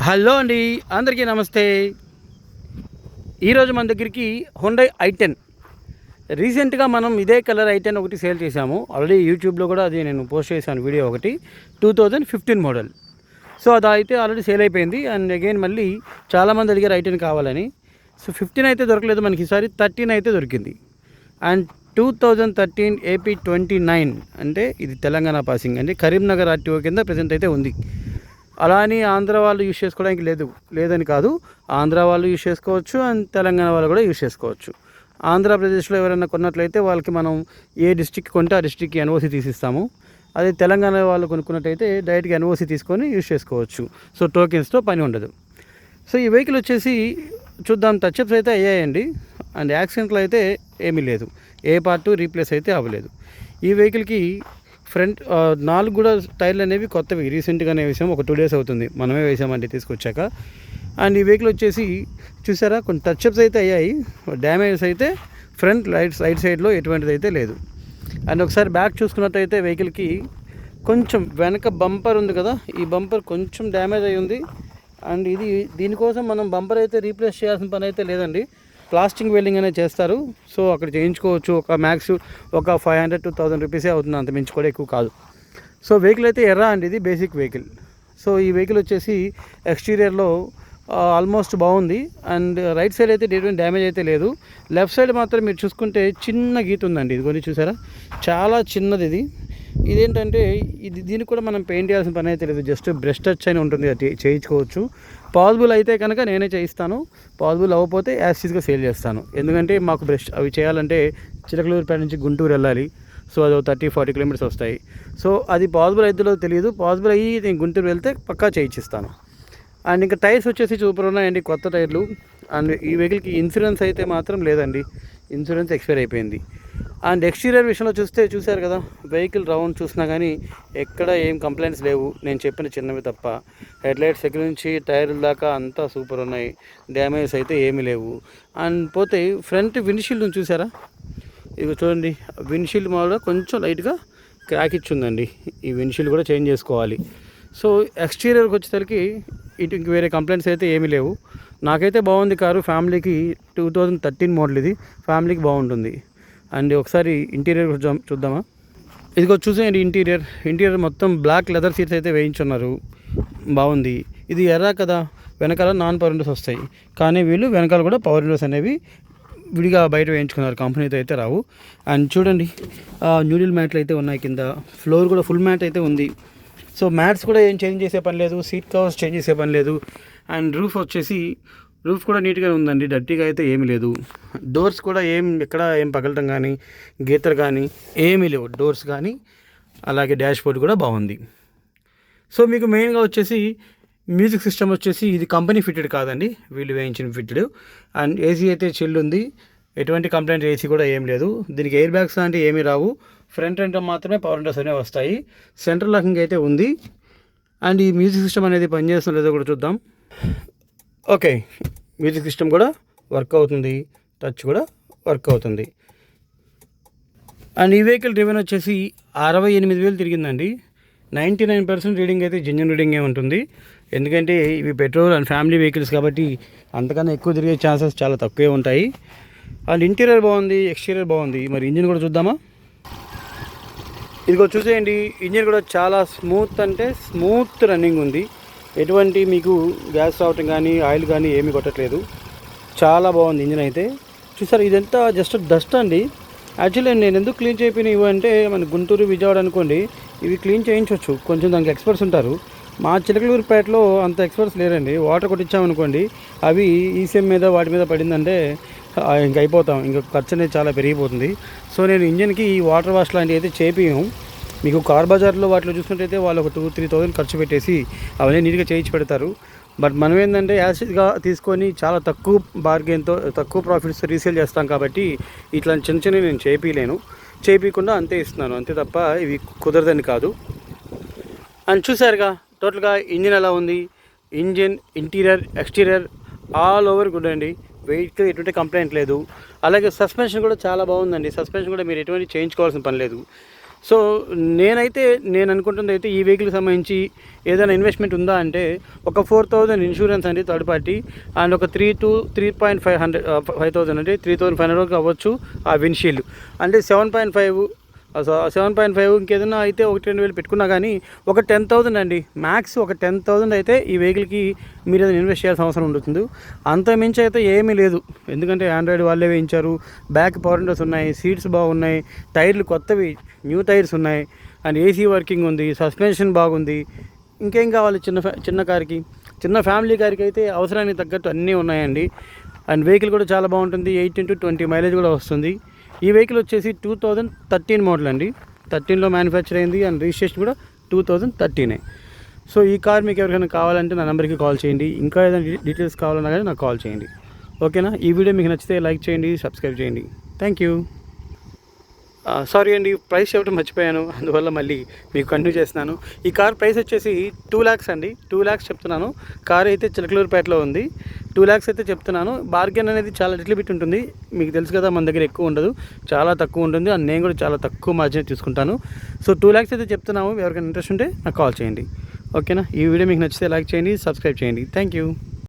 Hello అండి అందరికీ నమస్తే. ఈరోజు మన దగ్గరికి హుండై ఐ టెన్ రీసెంట్గా మనం ఇదే కలర్ ఐ టెన్ ఒకటి సేల్ చేశాము. ఆల్రెడీ యూట్యూబ్లో కూడా అది నేను పోస్ట్ చేశాను వీడియో ఒకటి. Two thousand fifteen model so అది అయితే ఆల్రెడీ సేల్ అయిపోయింది. అండ్ అగైన్ మళ్ళీ చాలామంది అడిగారు ఐ టెన్ కావాలని. సో ఫిఫ్టీన్ అయితే దొరకలేదు మనకి. ఈసారి థర్టీన్ అయితే దొరికింది. And two thousand thirteen AP twenty nine అంటే ఇది తెలంగాణ పాసింగ్ అంటే కరీంనగర్ ఆర్టీఓ కింద ప్రజెంట్ అయితే ఉంది. అలా అని ఆంధ్ర వాళ్ళు యూస్ చేసుకోవడానికి లేదు లేదని కాదు. ఆంధ్ర వాళ్ళు యూస్ చేసుకోవచ్చు అండ్ తెలంగాణ వాళ్ళు కూడా యూజ్ చేసుకోవచ్చు. ఆంధ్రప్రదేశ్లో ఎవరైనా కొన్నట్లయితే వాళ్ళకి మనం ఏ డిస్టిక్ కొంటే ఆ డిస్టిక్కి ఎన్ఓసి తీసిస్తాము. అదే తెలంగాణ వాళ్ళు కొనుక్కున్నట్టయితే డైరెక్ట్గా ఎన్ఓసి తీసుకొని యూజ్ చేసుకోవచ్చు. సో టోకెన్స్తో పని ఉండదు. సో ఈ వెహికల్ వచ్చేసి చూద్దాం టచ్అప్స్ అయితే అయ్యాయండి. అండ్ యాక్సిడెంట్లు అయితే ఏమీ లేదు. ఏ పార్ట్ రీప్లేస్ అయితే అవ్వలేదు. ఈ వెహికల్కి ఫ్రంట్ నాలుగు కూడా టైర్లు అనేవి కొత్తవి. రీసెంట్గానే వేసాం. ఒక టూ డేస్ అవుతుంది. మనమే వేసామండి తీసుకొచ్చాక. అండ్ ఈ వెహికల్ వచ్చేసి చూసారా? కొన్ని టచ్అప్స్ అయితే అయ్యాయి. డ్యామేజెస్ అయితే ఫ్రంట్ లైట్ రైట్ సైడ్లో ఎటువంటిది అయితే లేదు. అండ్ ఒకసారి బ్యాక్ చూసుకున్నట్టయితే వెహికల్కి కొంచెం వెనక బంపర్ ఉంది కదా? ఈ బంపర్ కొంచెం డ్యామేజ్ అయి ఉంది అండ్ ఇది దీనికోసం మనం బంపర్ అయితే రీప్లేస్ చేయాల్సిన పని అయితే లేదండి. ప్లాస్టింగ్ వెల్డింగ్ అనేది చేస్తారు. సో అక్కడ చేయించుకోవచ్చు. ఒక మ్యాక్స్ ఒక ఫైవ్ హండ్రెడ్ టూ థౌసండ్ రూపీసే అవుతుంది. అంత మించి కూడా ఎక్కువ కాదు. సో వెహికల్ అయితే ఎర్ర అండి ఇది బేసిక్ వెహికల్. సో ఈ వెహికల్ వచ్చేసి ఎక్స్టీరియర్లో ఆల్మోస్ట్ బాగుంది. అండ్ రైట్ సైడ్ అయితే ఎటువంటి డ్యామేజ్ అయితే లేదు. లెఫ్ట్ సైడ్ మాత్రం మీరు చూసుకుంటే చిన్న గీత ఉందండి. ఇది కొని చూసారా? చాలా చిన్నది ఇది. ఇదేంటంటే ఇది దీనికి కూడా మనం పెయింట్ చేయాల్సిన పని అయితే లేదు. జస్ట్ బ్రష్ టచ్ అని ఉంటుంది. అది చేయించుకోవచ్చు. పాసిబుల్ అయితే కనుక నేనే చేయిస్తాను. పాసిబుల్ అవ్వకపోతే యాసిడ్గా సేల్ చేస్తాను. ఎందుకంటే మాకు బ్రష్ అవి చేయాలంటే చిలకలూరుపేట నుంచి గుంటూరు వెళ్ళాలి. సో అది థర్టీ ఫార్టీ కిలోమీటర్స్ వస్తాయి. సో అది పాసిబుల్ అవుతుందో తెలియదు. పాసిబుల్ అయ్యి నేను గుంటూరు వెళ్తే పక్కా చేయించిస్తాను అండ్ ఇంకా టైర్స్ వచ్చేసి సూపర్ ఉన్నాయండి. కొత్త టైర్లు. అండ్ ఈ వెహికల్కి ఇన్సూరెన్స్ అయితే మాత్రం లేదండి. ఇన్సూరెన్స్ ఎక్స్పైర్ అయిపోయింది. అండ్ ఎక్స్టీరియర్ విషయంలో చూస్తే చూశారు కదా వెహికల్ రౌండ్ చూసినా కానీ ఎక్కడ ఏం కంప్లైంట్స్ లేవు. నేను చెప్పిన చిన్నవి తప్ప. హెడ్లైట్స్ దగ్గర నుంచి టైర్ల దాకా అంతా సూపర్ ఉన్నాయి. డ్యామేజెస్ అయితే ఏమీ లేవు. అండ్ పోతే ఫ్రంట్ విండ్షీల్డ్ చూసారా ఇవి చూడండి. విండ్షీల్డ్ మోడల్ కొంచెం లైట్గా క్రాక్ ఇచ్చిందండి ఈ విండ్షీల్డ్ కూడా చేంజ్ చేసుకోవాలి. సో ఎక్స్టీరియర్కి వచ్చేసరికి ఇటు ఇంక వేరే కంప్లైంట్స్ అయితే ఏమీ లేవు. నాకైతే బాగుంది కారు. ఫ్యామిలీకి టూ థౌజండ్ థర్టీన్ మోడల్ ఇది. ఫ్యామిలీకి బాగుంటుంది. అండ్ ఒకసారి ఇంటీరియర్ చూద్దాం చూద్దామా? ఇదిగో చూసేయండి ఇంటీరియర్. ఇంటీరియర్ మొత్తం బ్లాక్ లెదర్ సీట్స్ అయితే వేయించున్నారు. బాగుంది. ఇది ఎర్ర కదా? వెనకాల నాన్ పవర్ విండోస్ వస్తాయి. కానీ వీళ్ళు వెనకాల కూడా పవర్ విండోస్ అనేవి విడిగా బయట వేయించుకున్నారు. కంపెనీతో అయితే రావు. అండ్ చూడండి న్యూడిల్ మ్యాట్లు అయితే ఉన్నాయి కింద. ఫ్లోర్ కూడా ఫుల్ మ్యాట్ అయితే ఉంది. సో మ్యాట్స్ కూడా ఏం చేంజ్ చేసే పని లేదు. సీట్ కవర్స్ చేంజ్ చేసే పని లేదు. అండ్ రూఫ్ వచ్చేసి రూఫ్ కూడా నీట్గా ఉందండి డర్టీగా అయితే ఏమీ లేదు. డోర్స్ కూడా ఏం ఎక్కడ ఏం పగలటం కానీ గీతలు కానీ ఏమీ లేవు. డోర్స్ కానీ అలాగే డాష్ బోర్డ్ కూడా బాగుంది. సో మీకు మెయిన్గా వచ్చేసి మ్యూజిక్ సిస్టమ్ వచ్చేసి ఇది కంపెనీ ఫిట్టెడ్ కాదండి వీళ్ళు వేయించిన ఫిట్టెడ్ అండ్ ఏసీ అయితే చిల్ ఉంది ఎటువంటి కంప్లైంట్ ఏసీ కూడా ఏం లేదు. దీనికి ఎయిర్ బ్యాగ్స్ అంటే ఏమీ రావు. ఫ్రంట్ ఎండ్ మాత్రమే పవర్ విండోస్ అనేవి వస్తాయి. సెంట్రల్ లాకింగ్ అయితే ఉంది. అండ్ ఈ మ్యూజిక్ సిస్టమ్ అనేది పనిచేస్తుందో లేదో కూడా చూద్దాం. ఓకే. మ్యూజిక్ సిస్టమ్ కూడా వర్క్ అవుతుంది. టచ్ కూడా వర్క్ అవుతుంది. అండ్ ఈ వెహికల్ రివెన్ వచ్చేసి అరవై ఎనిమిది వేలు తిరిగిందండి. నైంటీ నైన్ పర్సెంట్ రీడింగ్ అయితే జెన్యున్ రీడింగే ఉంటుంది. ఎందుకంటే ఇవి పెట్రోల్ అండ్ ఫ్యామిలీ వెహికల్స్ కాబట్టి అంతకన్నా ఎక్కువ తిరిగే ఛాన్సెస్ చాలా తక్కువే ఉంటాయి. అండ్ ఇంటీరియర్ బాగుంది ఎక్స్టీరియర్ బాగుంది. మరి ఇంజిన్ కూడా చూద్దామా? ఇదిగో చూసేయండి. ఇంజిన్ కూడా చాలా స్మూత్ అంటే స్మూత్ రన్నింగ్ ఉంది. ఎటువంటి మీకు గ్యాస్ రావటం కానీ ఆయిల్ కానీ ఏమీ కొట్టట్లేదు. చాలా బాగుంది ఇంజిన్ అయితే. చూసారు ఇదంతా జస్ట్ డస్ట్ అండి. యాక్చువల్లీ నేను ఎందుకు క్లీన్ చేయకపోయినా అంటే మన గుంటూరు విజయవాడ అనుకోండి ఇవి క్లీన్ చేయించవచ్చు కొంచెం దానికి ఎక్స్పర్ట్స్ ఉంటారు. మా చిలకలూరుపేటలో అంత ఎక్స్పర్ట్స్ లేరండి. వాటర్ కొట్టించామనుకోండి అవి ఈసీఎం మీద వాటి మీద పడిందంటే ఇంక అయిపోతాం. ఇంకా ఖర్చు అనేది చాలా పెరిగిపోతుంది. సో నేను ఇంజన్కి ఈ వాటర్ వాష్ లాంటివి అయితే చేపియం మీకు కార్ బజార్లో వాటిలో చూసుకుంటే వాళ్ళు ఒక టూ త్రీ థౌసండ్ ఖర్చు పెట్టేసి అవన్నీ నీట్గా చేయించి పెడతారు. బట్ మనం ఏంటంటే యాసిడ్గా తీసుకొని చాలా తక్కువ బార్గెన్తో తక్కువ ప్రాఫిట్స్ రీసేల్ చేస్తాం కాబట్టి ఇట్లా చిన్న చిన్నవి నేను చేపియలేను. చేపించకుండా అంతే ఇస్తున్నాను. అంతే తప్ప ఇవి కుదరదని కాదు. అండ్ చూసారుగా టోటల్గా ఇంజిన్ ఎలా ఉంది? Engine interior exterior all over good అండి. వెయిట్కి ఎటువంటి కంప్లైంట్ లేదు. అలాగే సస్పెన్షన్ కూడా చాలా బాగుందండి. సస్పెన్షన్ కూడా మీరు ఎటువంటి చేయించుకోవాల్సిన పని లేదు. సో నేనైతే నేను అనుకుంటుంది అయితే ఈ వెహికల్కి సంబంధించి ఏదైనా ఇన్వెస్ట్మెంట్ ఉందా అంటే ఒక ఫోర్ థౌజండ్ ఇన్సూరెన్స్ అండి థర్డ్ పార్టీ అండ్ ఒక three to three point five hundred five thousand అంటే త్రీ థౌసండ్ ఫైవ్ హండ్రెడ్ వరకు అవ్వచ్చు ఆ విన్షీల్డ్ అంటే seven point five seven point five ఇంకేదైనా అయితే ఒకటి రెండు వేలు పెట్టుకున్నా కానీ ఒక టెన్ థౌసండ్ అండి. మ్యాక్స్ ఒక టెన్ థౌసండ్ అయితే ఈ వెహికల్కి మీరు ఏదైనా ఇన్వెస్ట్ చేయాల్సిన అవసరం ఉంటుంది. అంత మించి అయితే ఏమీ లేదు. ఎందుకంటే ఆండ్రాయిడ్ వాళ్ళే వేయించారు. బ్యాక్ పవర్ విండోస్ ఉన్నాయి సీట్స్ బాగున్నాయి టైర్లు కొత్తవి న్యూ టైర్స్ ఉన్నాయి. అండ్ ఏసీ వర్కింగ్ ఉంది సస్పెన్షన్ బాగుంది. ఇంకేం కావాలి చిన్న ఫ్యా- చిన్న కార్కి? చిన్న ఫ్యామిలీ కార్కి అయితే అవసరానికి తగ్గట్టు అన్నీ ఉన్నాయండి. అండ్ వెహికల్ కూడా చాలా బాగుంటుంది. ఎయిటీన్ టు ట్వంటీ మైలేజ్ కూడా వస్తుంది. ఈ వెహికల్ వచ్చేసి టూ థౌజండ్ థర్టీన్ మోడల్ అండి. థర్టీన్లో మ్యానుఫ్యాక్చర్ అయింది అండ్ రిజిస్ట్రేషన్ కూడా టూ థౌజండ్ థర్టీనే. సో ఈ కార్ మీకు ఎవరికైనా కావాలంటే నా నెంబర్కి కాల్ చేయండి. ఇంకా ఏదైనా డీటెయిల్స్ కావాలన్నా కానీ నాకు కాల్ చేయండి. ఓకేనా ఈ వీడియో మీకు నచ్చితే లైక్ చేయండి సబ్స్క్రైబ్ చేయండి. థ్యాంక్ యూ సారీ అండి ప్రైస్ చెప్పడం మర్చిపోయాను అందువల్ల మళ్ళీ మీకు కంటిన్యూ చేస్తున్నాను. ఈ కార్ ప్రైస్ వచ్చేసి టూ ల్యాక్స్ అండి టూ ల్యాక్స్ చెప్తున్నాను. కార్ అయితే చిలకలూరుపేటలో ఉంది. టూ ల్యాక్స్ అయితే చెప్తున్నాను. బార్గెన్ అనేది చాలా లిటిల్ బిట్ ఉంటుంది. మీకు తెలుసు కదా మన దగ్గర ఎక్కువ ఉండదు. చాలా తక్కువ ఉంటుంది. అండ్ నేను కూడా చాలా తక్కువ మార్జిన్ తీసుకుంటాను. సో టూ ల్యాక్స్ అయితే చెప్తున్నాము. ఎవరికైనా ఇంట్రెస్ట్ ఉంటే నాకు కాల్ చేయండి. ఓకేనా? ఈ వీడియో మీకు నచ్చితే లైక్ చేయండి సబ్స్క్రైబ్ చేయండి. Thank you